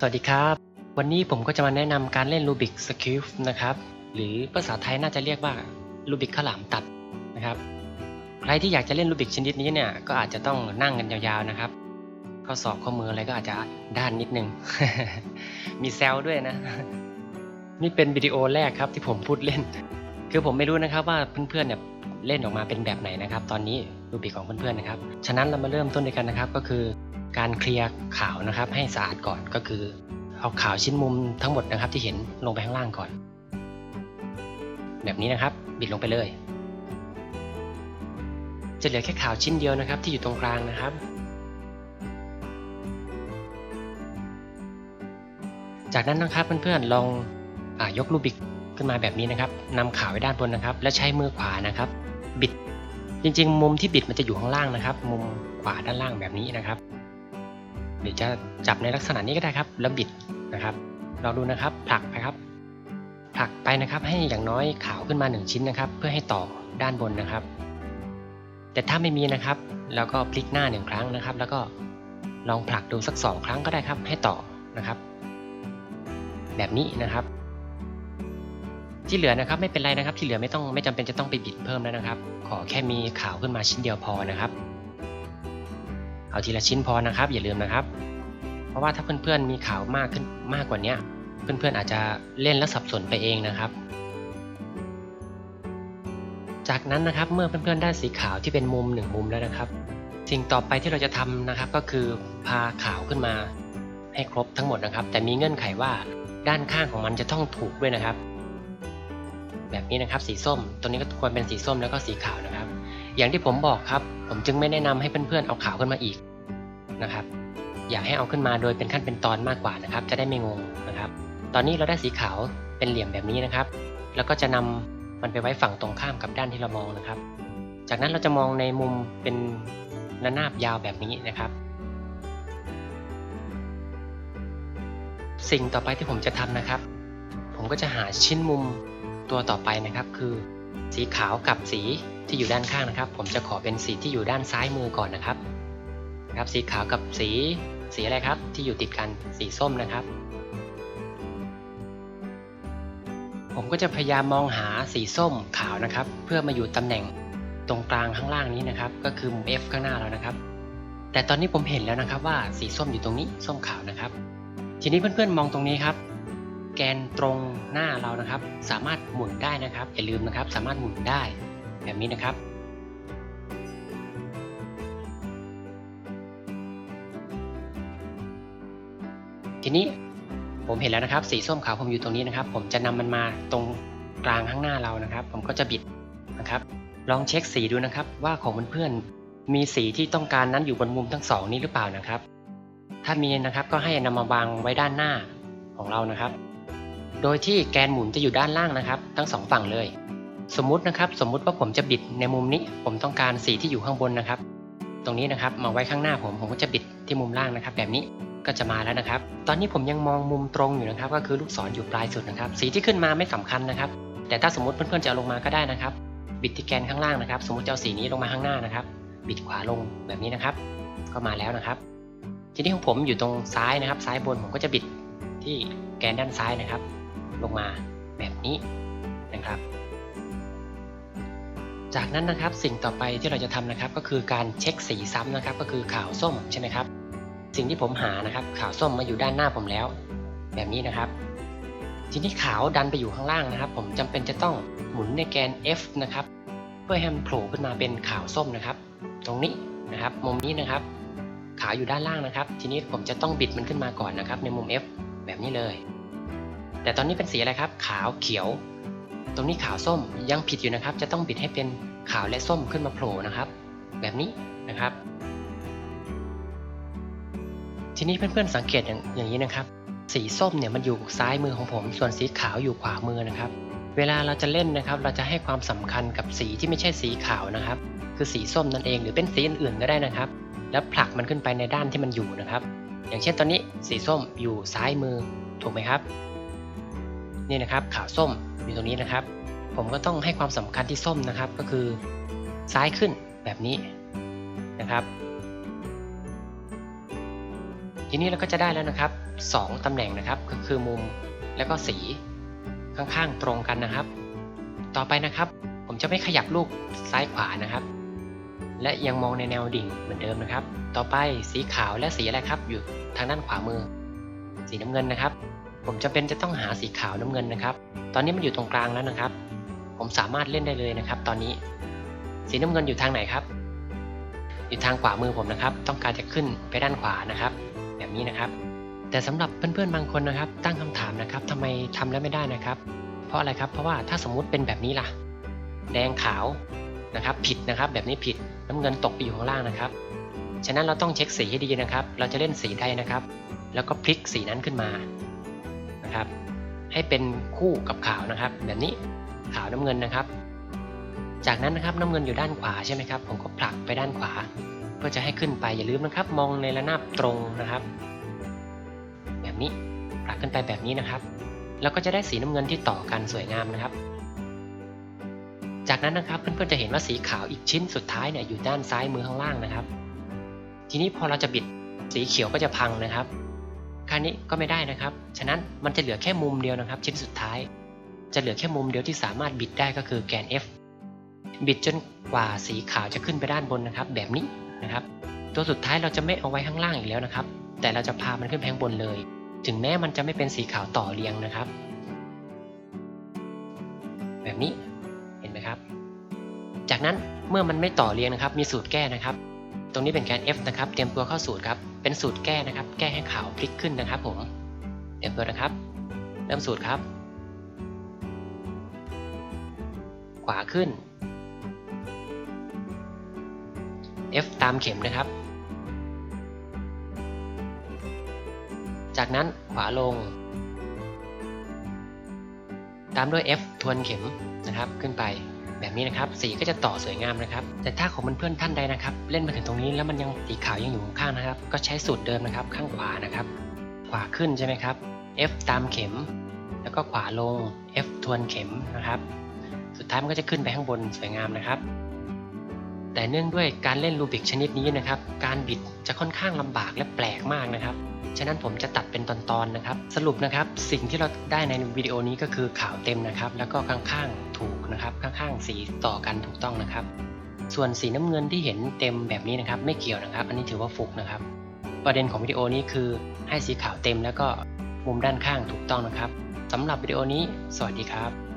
สวัสดีครับ วันนี้ผมก็จะมาแนะนำการเล่นรูบิกสคิฟนะครับ หรือภาษาไทยน่าจะเรียกว่ารูบิกข้าวหลามตัดนะครับ ใครที่อยากจะเล่นรูบิกชนิดนี้เนี่ยก็อาจจะต้องนั่งกันยาวๆนะครับ ข้อศอกข้อมืออะไรก็อาจจะด้านนิดนึง มีแซวด้วยนะ นี่เป็นวิดีโอแรกครับที่ผมพูดเล่น คือผมไม่รู้นะครับว่าเพื่อนๆเนี่ยเล่นออกมาเป็นแบบไหนนะครับ ตอนนี้ รูบิกของเพื่อนๆนะครับ ฉะนั้นเรามาเริ่มต้นด้วยกันนะครับ ก็คือการเคลียร์ขาวนะครับให้สะอาดก่อนก็คือเอาขาวชิ้นมุมทั้งหมดนะครับ ที่เห็นลงไปข้างล่างก่อน แบบนี้นะครับบิดลงไปเลย จะเหลือแค่ขาวชิ้นเดียวนะครับ ที่อยู่ตรงกลางนะครับ จากนั้นนะครับเพื่อนๆลองอยกลูกบิกขึ้นมาแบบนี้นะครับนำขาวไว้ด้านบนนะครับ แล้วใช้มือขวานะครับ บิด จริง ๆ มุมที่บิดมันจะอยู่ข้างล่างนะครับ มุมขวาด้านล่างแบบนี้นะครับเดี๋ยวจะจับในลักษณะนี้ก็ได้ครับ แล้วบิดนะครับลองดูนะครับผลักไปครับผลักไปนะครับให้อย่างน้อยขาวขึ้นมา 1 ชิ้นนะครับ เพื่อให้ต่อด้านบนนะครับ แต่ถ้าไม่มีนะครับเราก็พลิกหน้าหนึ่งครั้งนะครับ แล้วก็ลองผลักดูสักสองครั้งก็ได้ครับ ให้ต่อนะครับ แบบนี้นะครับ ที่เหลือนะครับไม่เป็นไรนะครับ ที่เหลือไม่ต้องไม่จำเป็นจะต้องไปบิดเพิ่มแล้วนะครับ ขอแค่มีขาวขึ้นมาชิ้นเดียวพอนะครับ เอาทีละชิ้นพอนะครับ อย่าลืมนะครับ เพราะว่าถ้าเพื่อนๆมีขาวมากขึ้นมากกว่านี้เพื่อนๆอาจจะเล่นแล้วสับสนไปเองนะครับ จากนั้นนะครับเมื่อเพื่อนๆได้สีขาวที่เป็นมุมหนึ่งมุมแล้วนะครับ สิ่งต่อไปที่เราจะทำนะครับ ก็คือพาขาวขึ้นมาให้ครบทั้งหมดนะครับ แต่มีเงื่อนไขว่าด้านข้างของมันจะต้องถูกด้วยนะครับ แบบนี้นะครับ สีส้ม ตัวนี้ก็ควรเป็นสีส้มแล้วก็สีขาวนะครับ อย่างที่ผมบอกครับ ผมจึงไม่แนะนำให้เพื่อนๆเอาขาวขึ้นมาอีกนะครับ อยากให้เอาขึ้นมาโดยเป็นขั้นเป็นตอนมากกว่านะครับ จะได้ไม่งงนะครับ ตอนนี้เราได้สีขาวเป็นเหลี่ยมแบบนี้นะครับ แล้วก็จะนำมันไปไว้ฝั่งตรงข้ามกับด้านที่เรามองนะครับ จากนั้นเราจะมองในมุมเป็นระนาบยาวแบบนี้นะครับสิ่งต่อไปที่ผมจะทำนะครับ ผมก็จะหาชิ้นมุม ตัวต่อไปนะครับคือ สีขาวกับสีที่อยู่ด้านข้างนะครับ ผมจะขอเป็นสีที่อยู่ด้านซ้ายมือก่อนนะครับครับ สีขาวกับสีสีอะไรครับ ที่อยู่ติดกันสีส้มนะครับ ผมก็จะพยายามมองหาสีส้มขาวนะครับ เพื่อมาอยู่ตำแหน่งตรงกลางข้างล่างนี้นะครับ ก็คือมุม F ข้างหน้าเรานะครับ แต่ตอนนี้ผมเห็นแล้วนะครับว่าสีส้มอยู่ตรงนี้ส้มขาวนะครับ ทีนี้เพื่อนๆมองตรงนี้ครับ แกนตรงหน้าเรานะครับ สามารถหมุนได้นะครับอย่าลืมนะครับ สามารถหมุนได้แบบนี้นะครับ ทีนี้ผมเห็นแล้วนะครับ สีส้มขาวผมอยู่ตรงนี้นะครับ ผมจะนำมันมาตรงกลางข้างหน้าเรานะครับ ผมก็จะบิดนะครับ ลองเช็คสีดูนะครับ ว่าของเพื่อนๆมีสีที่ต้องการนั้นอยู่บนมุมทั้งสองนี้หรือเปล่านะครับ ถ้ามีนะครับก็ให้นำมาวางไว้ด้านหน้าของเรานะครับ โดยที่แกนหมุนจะอยู่ด้านล่างนะครับ ทั้งสองฝั่งเลย สมมุตินะครับสมมุติว่าผมจะบิดในมุมนี้ ผมต้องการสีที่อยู่ข้างบนนะครับ ตรงนี้นะครับมาไว้ข้างหน้าผมผมก็จะบิดที่มุมล่างนะครับ แบบนี้ก็จะมาแล้วนะครับ ตอนนี้ผมยังมองมุมตรงอยู่นะครับ ก็คือลูกศรออยู่ปลายสุดนะครับ สีที่ขึ้นมาไม่สำคัญนะครับ แต่ถ้าสมมติเพื่อนๆจะเอาลงมาก็ได้นะครับ บิดที่แกนข้างล่างนะครับ สมมติจะเอาสีนี้ลงมาข้างหน้านะครับ บิดขวาลงแบบนี้นะครับ ก็มาแล้วนะครับ ทีนี้ของผมอยู่ตรงซ้ายนะครับ ซ้ายบนผมก็จะบิดที่แกนด้านซ้ายนะครับ ลงมาแบบนี้นะครับ จากนั้นนะครับสิ่งต่อไปที่เราจะทำนะครับ ก็คือการเช็คสีซ้ำนะครับ ก็คือขาวส้มใช่ไหมครับ สิ่งที่ผมหานะครับ ขาวส้มมาอยู่ด้านหน้าผมแล้ว แบบนี้นะครับ ทีนี้ขาวดันไปอยู่ข้างล่างนะครับ ผมจำเป็นจะต้องหมุนในแกน F นะครับ เพื่อให้มันโผล่ขึ้นมาเป็นขาวส้มนะครับ ตรงนี้นะครับ มุมนี้นะครับ ขาวอยู่ด้านล่างนะครับ ทีนี้ผมจะต้องบิดมันขึ้นมาก่อนนะครับ ในมุม F แบบนี้เลย แต่ตอนนี้เป็นสีอะไรครับ ขาวเขียว ตรงนี้ขาวส้มยังผิดอยู่นะครับ จะต้องบิดให้เป็นขาวและส้มขึ้นมาโผล่นะครับ แบบนี้นะครับ ทีนี้เพื่อนๆสังเกตอย่างอย่างนี้นะครับ สีส้มเนี่ยมันอยู่ซ้ายมือของผม ส่วนสีขาวอยู่ขวามือนะครับ เวลาเราจะเล่นนะครับ เราจะให้ความสำคัญกับสีที่ไม่ใช่สีขาวนะครับ คือสีส้มนั่นเองหรือเป็นสีอื่นๆก็ได้นะครับ แล้วผลักมันขึ้นไปในด้านที่มันอยู่นะครับ อย่างเช่นตอนนี้สีส้มอยู่ซ้ายมือถูกไหมครับ นี่นะครับขาวส้มอยู่ตรงนี้นะครับ ผมก็ต้องให้ความสำคัญที่ส้มนะครับก็คือซ้ายขึ้นแบบนี้นะครับ ทีนี้เราก็จะได้แล้วนะครับสองตำแหน่งนะครับก็คือมุมแล้วก็สีข้างๆตรงกันนะครับ ต่อไปนะครับ ผมจะไม่ขยับลูกซ้ายขวานะครับ และยังมองในแนวดิ่งเหมือนเดิมนะครับ ต่อไปสีขาวและสีอะไรครับ อยู่ทางด้านขวามือ สีน้ำเงินนะครับ ผมจำเป็นจะต้องหาสีขาวน้ำเงินนะครับ ตอนนี้มันอยู่ตรงกลางแล้วนะครับ ผมสามารถเล่นได้เลยนะครับ ตอนนี้ สีน้ำเงินอยู่ทางไหนครับ อยู่ทางขวามือผมนะครับ ต้องการจะขึ้นไปด้านขวานะครับ แบบนี้นะครับ แต่สำหรับเพื่อนๆบางคนนะครับ ตั้งคำถามนะครับทำไมทำแล้วไม่ได้นะครับ เพราะอะไรครับ เพราะว่าถ้าสมมุติเป็นแบบนี้ล่ะ แดงขาวนะครับ ผิดนะครับ แบบนี้ผิดน้ำเงินตกไปอยู่ข้างล่างนะครับ ฉะนั้นเราต้องเช็คสีให้ดีนะครับ เราจะเล่นสีใดนะครับ แล้วก็พลิกสีนั้นขึ้นมา นะครับ ให้เป็นคู่กับขาวนะครับ แบบนี้ขาวน้ำเงินนะครับ จากนั้นนะครับน้ำเงินอยู่ด้านขวาใช่ไหมครับ ผมก็ผลักไปด้านขวา เพื่อจะให้ขึ้นไปอย่าลืมนะครับ มองในระนาบตรงนะครับ แบบนี้ผลักขึ้นไปแบบนี้นะครับ แล้วก็จะได้สีน้ำเงินที่ต่อกันสวยงามนะครับจากนั้นนะครับเพื่อนๆจะเห็นว่าสีขาวอีกชิ้นสุดท้ายเนี่ยอยู่ด้านซ้ายมือข้างล่างนะครับ ทีนี้พอเราจะบิดสีเขียวก็จะพังนะครับ คราวนี้ก็ไม่ได้นะครับ ฉะนั้นมันจะเหลือแค่มุมเดียวนะครับ ชิ้นสุดท้าย จะเหลือแค่มุมเดียวที่สามารถบิดได้ก็คือแกน F บิดจนกว่าสีขาวจะขึ้นไปด้านบนนะครับ แบบนี้นะครับ ตัวสุดท้ายเราจะไม่เอาไว้ข้างล่างอีกแล้วนะครับ แต่เราจะพามันขึ้นไปข้างบนเลย ถึงแม้มันจะไม่เป็นสีขาวต่อเรียงนะครับ แบบนี้เห็นไหมครับ จากนั้นเมื่อมันไม่ต่อเรียงนะครับ มีสูตรแก้นะครับ ตรงนี้เป็นแกน F นะครับ เตรียมตัวเข้าสูตรครับ เป็นสูตรแก้นะครับ แก้ให้ขาวพลิกขึ้นนะครับผมเตรียมตัวนะครับ เริ่มสูตรครับ ขวาขึ้น F ตามเข็มนะครับ จากนั้นขวาลง ตามด้วย F ทวนเข็มนะครับขึ้นไป แบบนี้นะครับสีก็จะต่อสวยงามนะครับ แต่ถ้าของเพื่อนๆท่านใดนะครับ เล่นมาถึงตรงนี้แล้วมันยังสีขาวยังอยู่ข้างนะครับ ก็ใช้สูตรเดิมนะครับ ข้างขวานะครับ ขวาขึ้นใช่ไหมครับ F ตามเข็ม แล้วก็ขวาลง F ทวนเข็มนะครับ สุดท้ายมันก็จะขึ้นไปข้างบนสวยงามนะครับ แต่เนื่องด้วยการเล่นรูบิกชนิดนี้นะครับ การบิดจะค่อนข้างลำบากและแปลกมากนะครับฉะนั้นผมจะตัดเป็นตอนๆนะครับ สรุปนะครับ สิ่งที่เราได้ในวิดีโอนี้ก็คือขาวเต็มนะครับ แล้วก็ข้างๆถูก นะครับข้างๆสีต่อกันถูกต้องนะครับ ส่วนสีน้ำเงินที่เห็นเต็มแบบนี้นะครับ ไม่เกี่ยวนะครับ อันนี้ถือว่าฟุกนะครับ ประเด็นของวิดีโอนี้คือให้สีขาวเต็มแล้วก็มุมด้านข้างถูกต้องนะครับสำหรับวิดีโอนี้ สวัสดีครับ